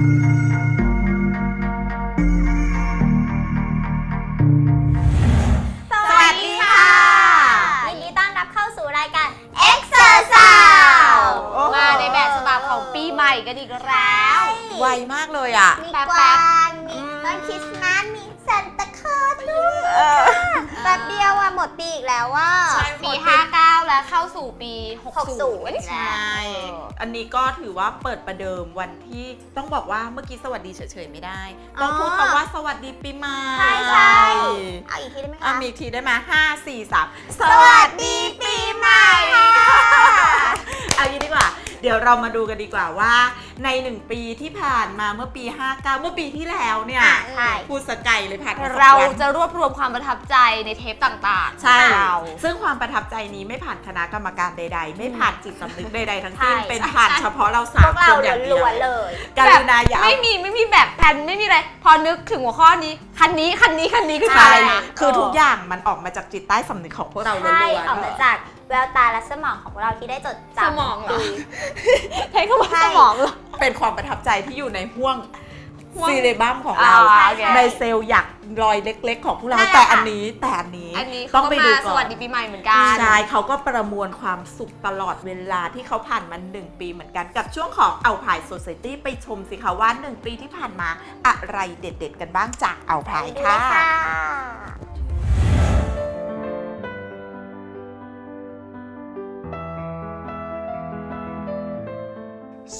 สวัสดีค่ะ ยินดีต้อนรับเข้าสู่รายการ Exercise มาในแบบฉบับของปีใหม่กันอีกแล้ว ไวมากเลยอะ มีแป๊บกๆวาง มีต้นคริสต์มาส มีซานตาคลอสด้วย แป๊บเดียวอะหมดปีอีกแล้วว่า ใช่ปี 59 แล้วเข้าสู่ปี 60 60 ใช่ อันนี้ก็ถือว่าเปิดประเดิมวันที่ต้องบอกว่าเมื่อกี้สวัสดีเฉยๆไม่ได้ ต้องพูดคำว่าสวัสดีปีใหม่ใช่ใช่เอาอีกทีได้ไหมอะคะ มีอีกทีได้ไหมห้าสี่สามสวัสดีปีใหม่ค่ะ เอางี้ดีกว่า เดี๋ยวเรามาดูกันดีกว่าว่าในหนึ่งปีที่ผ่านมาเมื่อปี 59 เมื่อปีที่แล้วเนี่ยอะใช่ พูดสกายเลยผ่านมาสองเราวัน จะรวบรวมความประทับใจในเทปต่างๆใช่ ของเรา ซึ่งความประทับใจนี้ไม่ผ่านคณะกรรมการใด ๆ ไม่ผ่านจิตสำนึกใด ๆ ทั้งสิ้น ใช่ เป็นผ่านใช่เฉพาะเราพสาวมกคเรานอย่างเดียวล้วนๆเลยการุณาอย่าเอาไม่มีไม่มีแบบแผนไม่มีอะไร พอนึกถึงหัวข้อนี้ คันนี้คันนี้คันนี้ขึ้นมาใช่เลยนะ คือทุกอย่างมันออกมาจากจิตใต้สำนึกของพวกเราล้ใช่วนออกมาจาก แววตาและสมองของพวกเราที่ได้จดจำสมองเหรอปีใช้คำว่าใช่สมองเหรอๆเป็นความประทับใจที่อยู่ในห่วงห่วงซีเรบัมของอ่าเราโอเค ในเซลล์อยากรอยเล็ก ๆ ของพวกเราใช่แต่ค่ะอันนี้แต่อันนี้อันนี้ต้เขาองก็ไปดูมาก่สอวัน สดีปีใหม่เหมือนกัน ใช่เขาก็ประมวลความสุขตลอดเวลาที่เขาผ่านมาหนึ่งปีเหมือนกันกับช่วงของเอาพายโซเซตี้ไปชมสิคะว่าหนึ่งปีที่ผ่านมาอะไรเด็ดๆ กันบ้างจากเอาพายไปดูค่ะเลย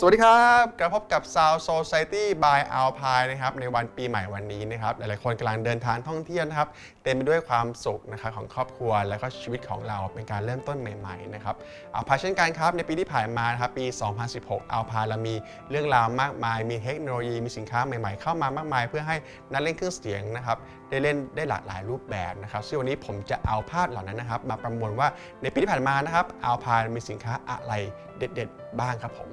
สวัสดีครับกลับพบกับ Sound Society by Alpine นะครับ ในวันปีใหม่วันนี้นะครับ หลายๆคนกำลังเดินทางท่องเที่ยวนะครับ เต็มไปด้วยความสุขนะครับของครอบครัว และก็ชีวิตของเราเป็นการเริ่มต้นใหม่ๆนะครับ Alpine เช่นกันครับ ในปีที่ผ่านมานะครับปี 2016 Alpine เรามีเรื่องราวมากมาย มีเทคโนโลยี มีสินค้าใหม่ๆ เข้ามามากมาย เพื่อให้นักเล่นเครื่องเสียงนะครับได้เล่นได้หลากหลายรูปแบบนะครับซึ่งวันนี้ผมจะเอาภาพเหล่านั้นนะครับ มาประมวลว่าในปีที่ผ่านมานะครับ Alpine มีสินค้าอะไรเด็ด ๆ บ้างครับผม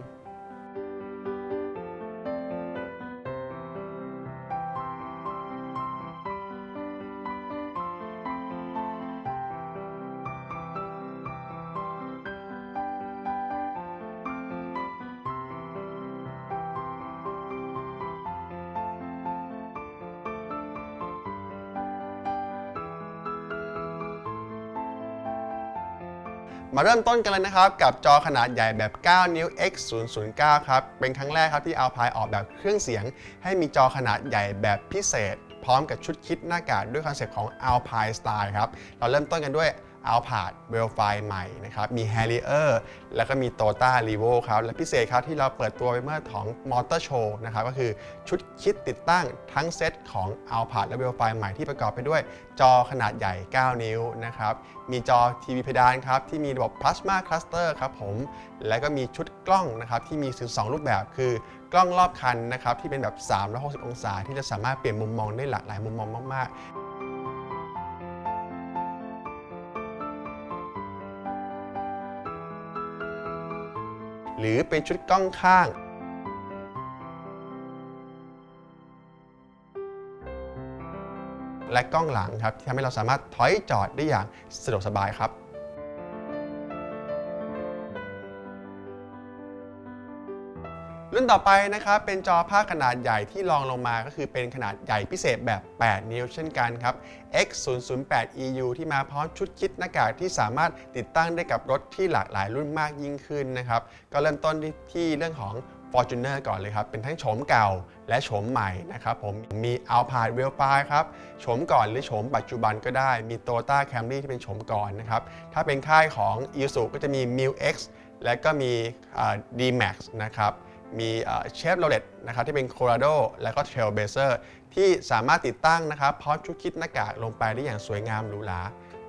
มาเริ่มต้นกันเลยนะครับกับจอขนาดใหญ่แบบ 9 นิ้ว x 0 0 9ครับ เป็นครั้งแรกครับที่ Alpine ออกแบบเครื่องเสียง ให้มีจอขนาดใหญ่แบบพิเศษ พร้อมกับชุดคิดหน้ากากด้วยคอนเซ็ปต์ของ Alpine Style ครับ เราเริ่มต้นกันด้วย Alphard w e l f i ใหม่นะครับมี Harrier แล้วก็มี Tota Revo ครับและพิเศษครับที่เราเปิดตัวไปเมื่อของ Motor Show นะครับก็คือชุดคิดติดตั้งทั้งเซตของ Alphard และ w e l f i ใหม่ที่ประกอบไปด้วยจอขนาดใหญ่ 9 นิ้วนะครับมีจอทีวีเพดานครับที่มีระบบ Plasma Cluster ครับผมและก็มีชุดกล้องนะครับที่มีถึง2รูปแบบคือกล้องรอบคันนะครับที่เป็นแบบ 360 องศาที่จะสามารถเปลี่ยนมุมมองได้หลากหลายมุมมองมาก ๆ หรือเป็นชุดกล้องข้างและกล้องหลังครับที่ทำให้เราสามารถถอยจอดได้อย่างสะดวกสบายครับ ต่อไปนะครับเป็นจอภาพขนาดใหญ่ที่รองลงมาก็คือเป็นขนาดใหญ่พิเศษแบบ 8 นิ้วเช่นกันครับ X 0 0 8 EU ที่มาพร้อมชุดคิดหน้ากากที่สามารถติดตั้งได้กับรถที่หลากหลายรุ่นมากยิ่งขึ้นนะครับ ก็เริ่มต้นที่เรื่องของ Fortuner ก่อนเลยครับ เป็นทั้งโฉมเก่าและโฉมใหม่นะครับผมมี Alpine w e l f i ครับโฉมก่อนหรือโฉมปัจจุบันก็ได้ มี Toyota Camry ที่เป็นโฉมก่อนนะครับ ถ้าเป็นค่ายของ Isuzu ก็จะมี m i l X และก็มี D-Max นะครับ มีเชฟโรเลตนะครับที่เป็น Colorado และก็เทรลเบเซอร์ที่สามารถติดตั้งนะครับพร้อมชุดคิดหน้ากากลงไปได้อย่างสวยงามหรูหรา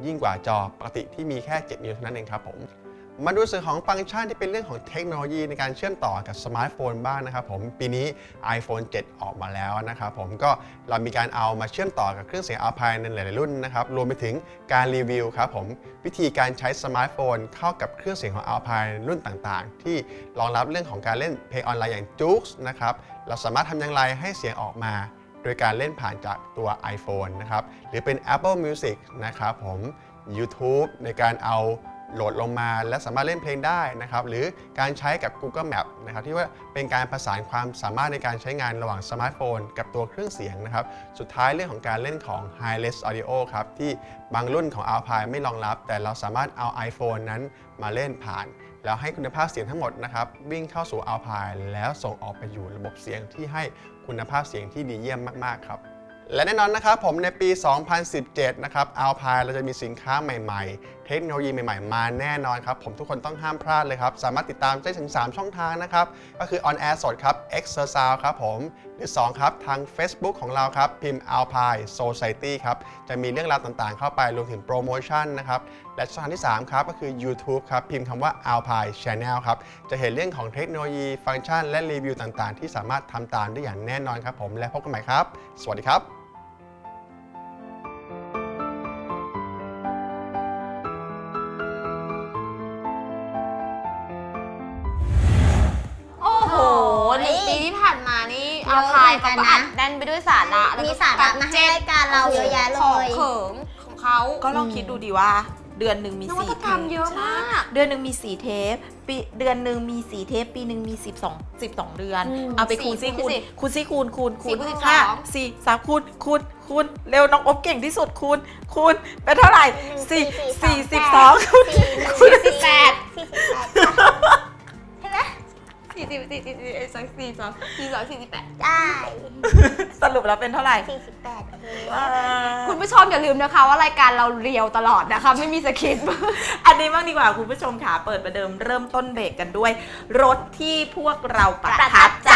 ยิ่งกว่าจอปกติที่มีแค่ 7 นิ้วเท่านั้นเองครับผม มาดูส่วนของฟังก์ชันที่เป็นเรื่องของเทคโนโลยีในการเชื่อมต่อกับสมาร์ทโฟนบ้างนะครับผมปีนี้ iPhone 7 ออกมาแล้วนะครับผมก็เรามีการเอามาเชื่อมต่อกับเครื่องเสียง Alpine ในหลายๆรุ่นนะครับรวมไปถึงการรีวิวครับผมวิธีการใช้สมาร์ทโฟนเข้ากับเครื่องเสียงของ Alpine รุ่นต่างๆ ที่รองรับเรื่องของการเล่นเพลงออนไลน์อย่าง Joox นะครับเราสามารถทำอย่างไรให้เสียงออกมาโดยการเล่นผ่านจากตัว iPhone นะครับหรือเป็น Apple Music นะครับผม YouTube ในการเอา โหลดลงมาและสามารถเล่นเพลงได้นะครับหรือการใช้กับ Google Map นะครับที่ว่าเป็นการประสานความสามารถในการใช้งานระหว่างสมาร์ทโฟน กับตัวเครื่องเสียงนะครับสุดท้ายเรื่องของการเล่นของ Hi-Res Audio ครับที่บางรุ่นของ Alpine ไม่รองรับ แต่เราสามารถเอา iPhone นั้นมาเล่นผ่าน แล้วให้คุณภาพเสียงทั้งหมดนะครับวิ่งเข้าสู่ Alpine แล้วส่งออกไปอยู่ระบบเสียงที่ให้คุณภาพเสียงที่ดีเยี่ยมมากๆครับ และแน่นอนนะครับผมในปี 2017 นะครับ Alpine เราจะมีสินค้าใหม่ๆ เทคโนโลยีใหม่ๆ มาแน่นอนครับ ผมทุกคนต้องห้ามพลาดเลยครับ สามารถติดตามได้ถึง 3 ช่องทางนะครับ ก็คือ on air สดครับ X e r s o u n d ครับผม หรือ 2 ครับ ทาง Facebook ของเราครับ พิมพ์ Alpine Society ครับ จะมีเรื่องราวต่างๆ เข้าไปรวมถึงโปรโมชั่นนะครับ และช่องทางที่ 3 ครับ ก็คือ YouTube ครับ พิมพ์คำว่า Alpine Channel ครับ จะเห็นเรื่องของเทคโนโลยีฟังก์ชัน และรีวิวต่างๆ ที่สามารถทำตามได้อย่างแน่นอนครับผมและพบกันใหม่ครับ สวัสดีครับ ที่ผ่านมานี่เอาพายเขาก็อัดแน่นไปด้วยสาระแล้วมีสาระมาให้รายการเราเยอะแยะเลของย เขิงของเขาก็ลองคิดดูดีว่า เดือนหนึ่งมีนวัสี่ตเทกรรมปเยอะมาก เดือนหนึ่งมีสี่เทปปีเดือนหนึ่งมีสี่เทป ปีหนึ่งมี12 12เดือน อืมเอาไปคูณซิสี่คูคูณณสิคูณซิคูณคูณคูสี่ณคูณสิบห้าสองสี่สามคูณคูณคูณเร็วน้องอบเก่งที่สุดคูณคูณเป็นเท่าไหร่สี่สี่สิบสองคูณสี่สิบแปดสี่สิบแปดค่ะใช่ไหม สี่สิบสี่สิบสี่สองสี่สองสี่สองสี่สิบแปดได้สรุปแล้วเป็นเท่าไหร่ สี่สิบแปดโอเคคุณผู้ชมอย่าลืมนะคะว่ารายการเราเรียวตลอดนะคะ ไม่มีสคริปต์ อันนี้บ้างดีกว่าคุณผู้ชมค่ะ เปิดประเดิมเริ่มต้นเบรกกันด้วย รถที่พวกเราประทับใจ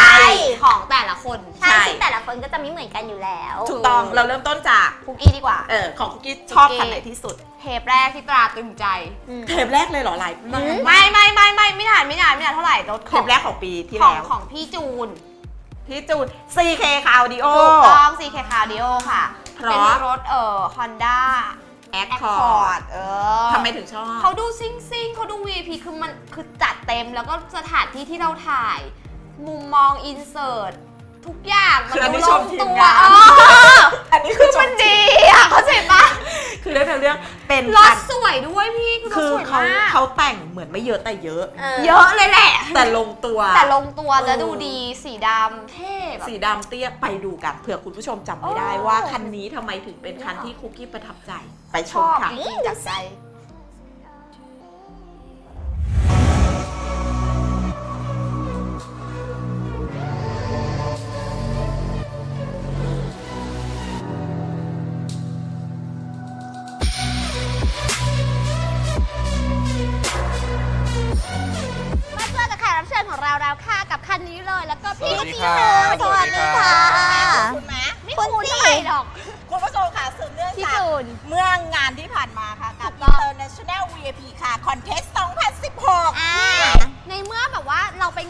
ของแต่ละคนใช่ใช่ซึ่งแต่ละคนก็จะไม่เหมือนกันอยู่แล้วถูกต้องเราเริ่มต้นจากคุกกี้ดีกว่า เออของคุกกี้ชอบคุกกี้คันไหนที่สุด เทปแรกที่ตราตรึงใจอืมเทปแรกเลยเหรอหลายอืมไม่ไม่ไม่ไม่ไม่นานไม่นานไม่นานเท่าไหร่รถเทของปแรกของปีที่ของแล้ว ของพี่จูนพี่จูน CK คาวดิโอ ถูกต้อง CK Cardio ค่ะ เพราะ เป็นรถเอ่อ Honda Accord Accord เออทำไมถึงชอบ เขาดูซิ่งซิ่งเขาดู VIP คือมันคือจัดเต็มแล้วก็สถานที่ที่เราถ่าย มุมมองอินเสิร์ตทุกอย่าง มันคืออันดูนี้ลชงมทีมตัวงาน เออ อันนี้คือมันดีอะเข้าใจปะ คือเรื่องเรื่องเป็นรถคันสวยด้วยพี่คือรถคือสวยเขามาก เขาแต่งเหมือนไม่เยอะแต่เยอะเยอะเลยแหละ แต่ลงตัว แต่ลงตัวเออแล้วดูดีสีดำเท่แบบ สีดำเตี้ยไปดูกันเผื่อคุณผู้ชมจำไม่ได้โอ้ว่าคันนี้ทำไมถึงเป็นคันที่คุกกี้ประทับใจ ไปชชมอบค่ะ จริงๆจากใจ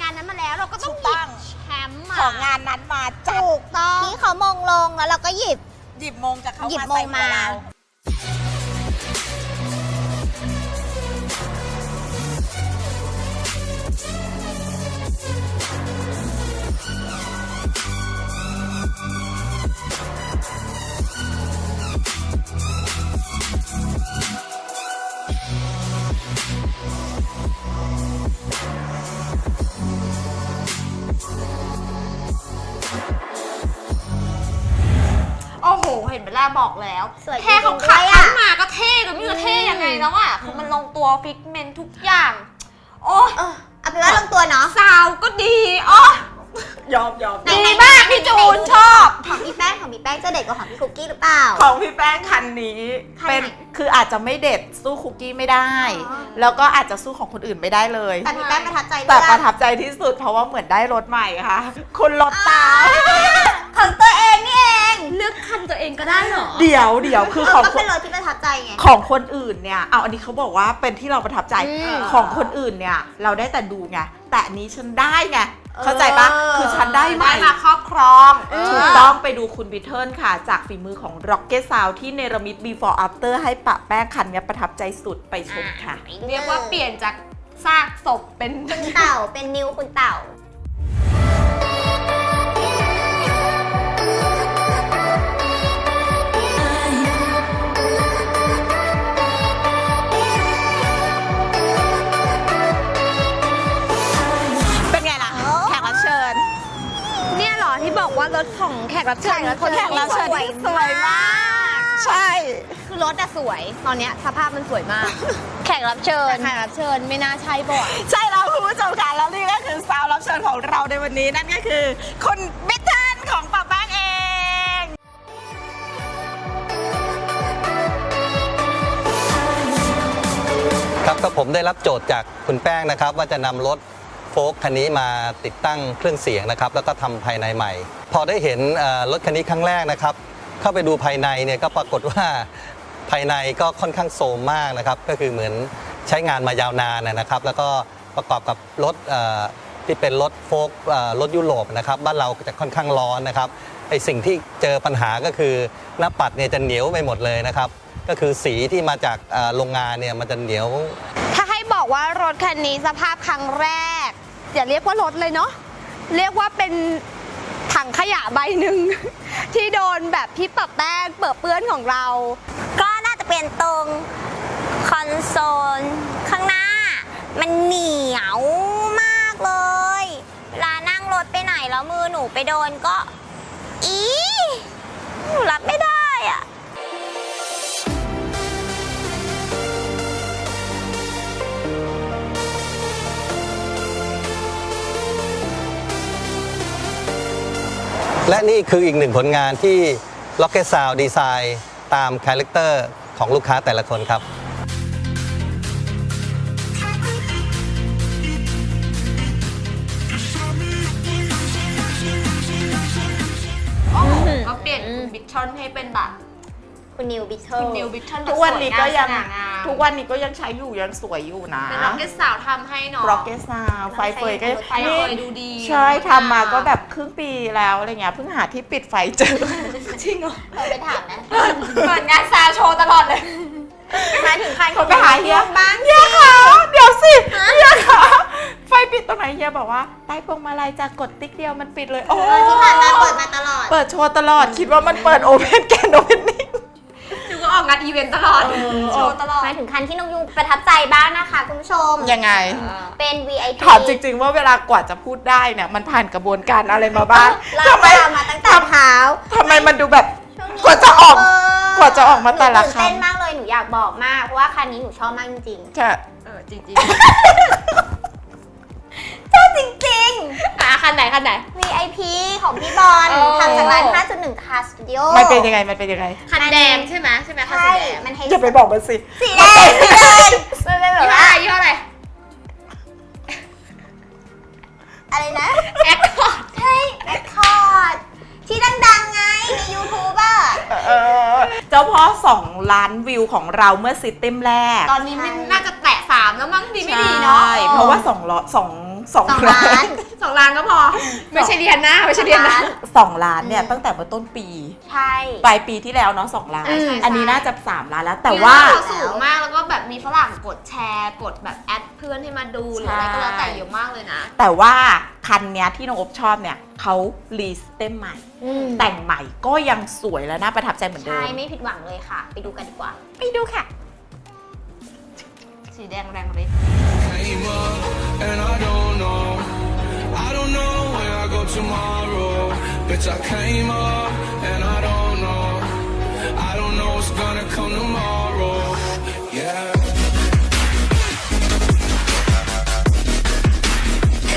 งานนั้นมาแล้ว เราก็ต้องถูกหยิต้องบแชมป์มาของงานนั้นมาจัดถูกต้องที่เขามงลงแล้วเราก็หยิบหยิบมงจากเขาหยิบมาใส่มงมาหัวเรา ล้วบอกแล้ว สวยแค่เขาจริงๆขับด้วยเข้าอะมาก็เท่แล้วไม่รู้จะเท่ยังไงแล้วอะ คือมันลงตัวฟิกเมนทุกอย่าง โอ้เออเอาเป็นว่าลงตัวเนาะซาวก็ดีอ๋อยอมยอมไหนดีๆมากพี่จูนชอบ ของพี่แป้งของพี่แป้งจะเด็กกว่าของพี่คุกกี้หรือเปล่า ของพี่แป้งคันนี้คันไหนเป็นคืออาจจะไม่เด็ดสู้คุกกี้ไม่ได้ อ๋อ แล้วก็อาจจะสู้ของคนอื่นไม่ได้เลย แต่พี่แป้งประทับใจแต่เรื่องประทับใจที่สุดเพราะว่าเหมือนได้รถใหม่ค่ะ คุณรถตาของตัวเองนี่ เองเลือกคันตัวเองก็ได้เหรอเดี๋ยวเดี๋ยวคือเอขอองก็คเป็นนรถที่ประทับใจไง ของคนอื่นเนี่ยเอาอันนี้เขาบอกว่าเป็นที่เราประทับใจอืม ของคนอื่นเนี่ย เราได้แต่ดูไงแต่อันนี้ฉันได้ไงเข้าใจปะเออคือฉันได้ใหได้ม่มาครอบครอง เออ ถูกต้องไปดูคุณบิทเทิลค่ะ จากฝีมือของ Rocket Sound ที่เนรมิต before after ให้ปะแป้งคันเนี้ยประทับใจสุดไปชมค่ะ เรียกว่าเปลี่ยนจากซากศพเป็น คุณเต่าเป็นนิ้วคุณเต่า ว่ารถของแขกรับเชิญคนแขกรับเชิญสวยสวยมาก ใช่ คือรถอะสวย ตอนเนี้ยสภาพมันสวยมาก แขกรับเชิญแต่แขกรับเชิญไม่น่าใช่ป่ะใช่แล้วคุณผู้ชมค่ะแล้วนี่ก็คือสาวรับเชิญของเราในวันนี้นั่นก็คือคุณบิ๊กเทนของป้าบ้านเองครับก็ผมได้รับโจทย์จากคุณแป้งนะครับ ว่าจะนำรถ โฟล์คคันนี้มาติดตั้งเครื่องเสียงนะครับแล้วก็ทำภายในใหม่ พอได้เห็นรถคันนี้ครั้งแรกนะครับ เข้าไปดูภายในเนี่ยก็ปรากฏว่าภายในก็ค่อนข้างโทรมมากนะครับ ก็คือเหมือนใช้งานมายาวนานนะครับ แล้วก็ประกอบกับรถที่เป็นรถโฟล์ครถยุโรปนะครับ บ้านเราจะค่อนข้างร้อนนะครับไอสิ่งที่เจอปัญหาก็คือหน้าปัดเนี่ยจะเหนียวไปหมดเลยนะครับ ก็คือสีที่มาจากโรงงานเนี่ยมันจะเหนียว ถ้าให้บอกว่ารถคันนี้สภาพครั้งแรก อย่าเรียกว่ารถเลยเนาะเรียกว่าเป็นถังขยะใบหนึ่ง ที่โดนแบบที่ปะแป้งเปิดเปื้อนของเรา ก็น่าจะเป็นตรงคอนโซลข้างหน้า มันเหนียวมากเลยเวลานั่งรถไปไหนแล้วมือหนูไปโดนก็ อีหนูรับไม่ และนี่คืออีกหนึ่งผลงานที่ Rocket Sound ดีไซน์ตามคาแรคเตอร์ของลูกค้าแต่ละคนครับ คุณนิวบิทเทิล คุณนิวบิทชอนทุกวันนี้ก็ยังสวงามสง่างามทุกวันนี้ก็ยังใช้อยู่ยังสวยอยู่นะเป็นร็อกเก็ตสาวทำให้เนาะ Rocket Sound ไฟเฟยก็ไฟเฟยดูดีใช่ทำมาก็แบบครึ่งปีแล้วอะไรเงี้ยเพิ่งหาที่ปิดไฟเจอจริงเหรอเราไปถามนะเปิดงานซาวโชว์ตลอดเลยหมายถึงใครเขาไปหาเฮียบ้างเฮียค่ะเดี๋ยวสิเฮียค่ะไฟปิดตรงไหนเฮียบอกว่าใต้พวงมาลัยจะกดติ๊กเดียวมันปิดเลยโอ้เออที่ผ่านมาเปิดมาตลอด เปิดโชว์ตลอดคิดว่ามันเปิดโอเพนแกนโอเพนนิ่งดูก็ ออกงานอีเวนต์ตลอด โชว์ตลอดหมายถึงคันที่น้องยุงประทับใจบ้างนะคะคุณผู้ชม ยังไง เป็น VIP ถามจริง ๆ ว่าเวลากว่าจะพูดได้เนี่ย มันผ่านกระบวนการอะไรมาบ้างเราทำไมทำมาตั้งแต่เท้าทำไมมันดูแบบช่วงนี้กว่าจะออกเกว่าจะออกมาแต่ละหนูตื่นครั้เต้งนมากเลยหนูอยากบอกมากเพราะว่าคันนี้หนูชอบมากจริงใช่เออจริงๆชอบจริงๆ อะคันไหนคันไหนๆ VIP ของพี่บอลโอ้ ทำจากร้าน 5.1 Car Studio มันเป็นยังไง มันเป็นยังไง คันแดงใช่ไหมใช่ไหมคันใช่สีแดงมันให้อย่าไปบอกมันสิสีแดงสีแดงมันเป็นแบบยี่ห้อว่าอะไรยี่ห้ออะไรอะไรนะ แอคคอร์ดใช่แอคคอร์ดที่ดังๆไง ใน YouTube อะ เออ เจ้าพ่อสองล้านวิวของเราเมื่อซิตเต็มแรกตอนนี้มันน่าจะแตะสามแล้วมั้งดีไม่ดีเนาะ ใช่เพราะว่าสองล้อสอง สองสองล้าน สองล้านก็พอ ไม่ใช่เรียนนะไม่ใช่เรียนนะ สองล้านเนี่ยตั้งแต่เมื่อต้นปี ใช่ ปลายปีที่แล้วเนาะสองล้าน ใช่ใช่ อันนี้น่าจะสามล้านแล้ว แต่ว่ายอดสูงมากแล้วก็แบบมีฝรั่งกดแชร์ กดแบบแอดเพื่อนให้มาดูหรืออะไรก็แล้วแต่เยอะมากเลยนะ แต่ว่าคันเนี้ยที่น้องอบชอบเนี่ยเขารีสเต็มใหม่อืมแต่งใหม่ก็ยังสวยและน่าประทับใจเหมือนเดิใช่ ม ไม่ผิดหวังเลยค่ะ ไปดูกันดีกว่า ไปดูค่ะ สีแดงแรงฤทธิ์ came up and I don't know. I don't know where I go tomorrow. Bitch, I came up and I don't know. I don't know what's gonna come tomorrow. Yeah.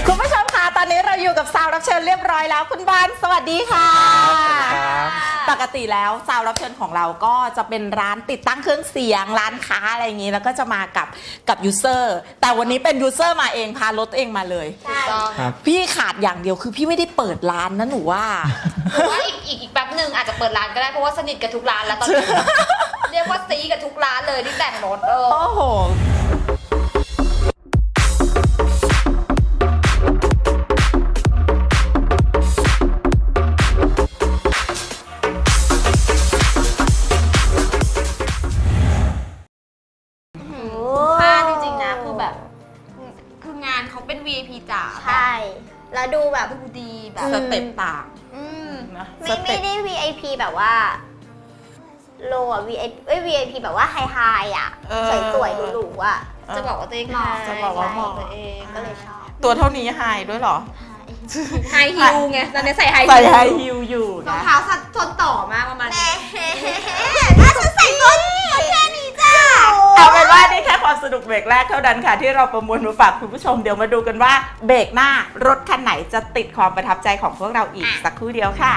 คุณผู้ชมคะตอนนี้เราอยู่กับสาวรับเชิญเรียบร้อยแล้ว คุณบานสวัสดีค่ะ กติแล้วสาวรับเชิญของเราก็จะเป็นร้านติดตั้งเครื่องเสียงร้านค้าอะไรอย่างนี้ แล้วก็จะมากับกับยูเซอร์แต่วันนี้เป็นยูเซอร์มาเองพารถเองมาเลย ใช่พี่ขาดอย่างเดียวคือพี่ไม่ได้เปิดร้านนะหนูว่า หรือว่าอีกอีกอีกแป๊บหนึ่งอาจจะเปิดร้านก็ได้เพราะว่าสนิทกับทุกร้านแล้วตอนนี้ เรียกว่าซีกับทุกร้านเลยที่แต่งรถเออ โอ้โห เต็ปต่าง อืมนะสไม่เต็ไม่ป ได้ VIP แบบว่า โลอะ VIP เอ้ย VIP แบบว่าไฮไฮอะ เออ สวยๆหรูๆอะ จะบอกว่าตัวเองเหมาะไฮจะบอกว่าเหมาะ ตัวเองก็เลยชอบ ตัวเท่านี้ไฮด้วยเหรอใช่ไฮฮิลไงตอนนี้ใส่ไฮฮิลใส่ไฮฮิลอยู่รองนะ เท้าสัดทนต่อมากประมาณนี้ น่าจะใส่ต้นแค่นี้จ้า เอาเป็นว่านี่แค่ความสนุกเบรกแรกเท่านั้นค่ะ ที่เราประมวลมาฝากคุณผู้ชมเดี๋ยวมาดูกันว่าเบรกหน้ารถคันไหนจะติดความประทับใจของพวกเราอีกสักครู่เดียวค่ะ